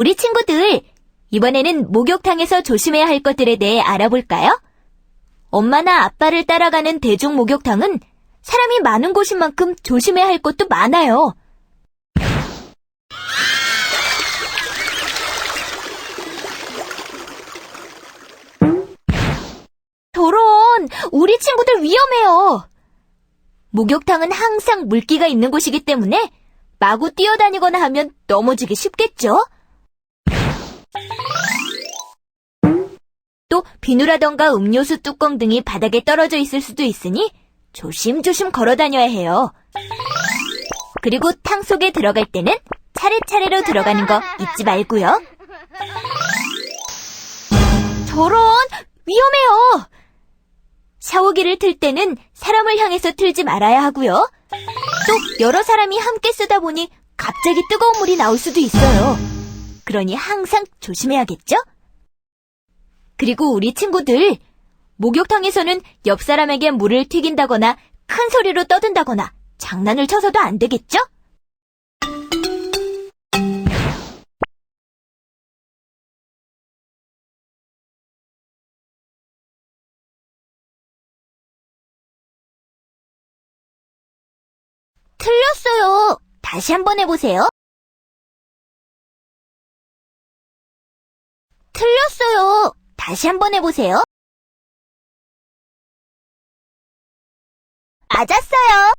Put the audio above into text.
우리 친구들, 이번에는 목욕탕에서 조심해야 할 것들에 대해 알아볼까요? 엄마나 아빠를 따라가는 대중 목욕탕은 사람이 많은 곳인 만큼 조심해야 할 것도 많아요. 저런, 우리 친구들 위험해요. 목욕탕은 항상 물기가 있는 곳이기 때문에 마구 뛰어다니거나 하면 넘어지기 쉽겠죠? 또 비누라던가 음료수 뚜껑 등이 바닥에 떨어져 있을 수도 있으니 조심조심 걸어 다녀야 해요. 그리고 탕 속에 들어갈 때는 차례차례로 들어가는 거 잊지 말고요. 저런 위험해요. 샤워기를 틀 때는 사람을 향해서 틀지 말아야 하고요. 또 여러 사람이 함께 쓰다 보니 갑자기 뜨거운 물이 나올 수도 있어요. 그러니 항상 조심해야겠죠? 그리고 우리 친구들, 목욕탕에서는 옆 사람에게 물을 튀긴다거나 큰 소리로 떠든다거나 장난을 쳐서도 안 되겠죠? 틀렸어요. 다시 한번 해보세요. 틀렸어요. 다시 한번 해보세요. 맞았어요.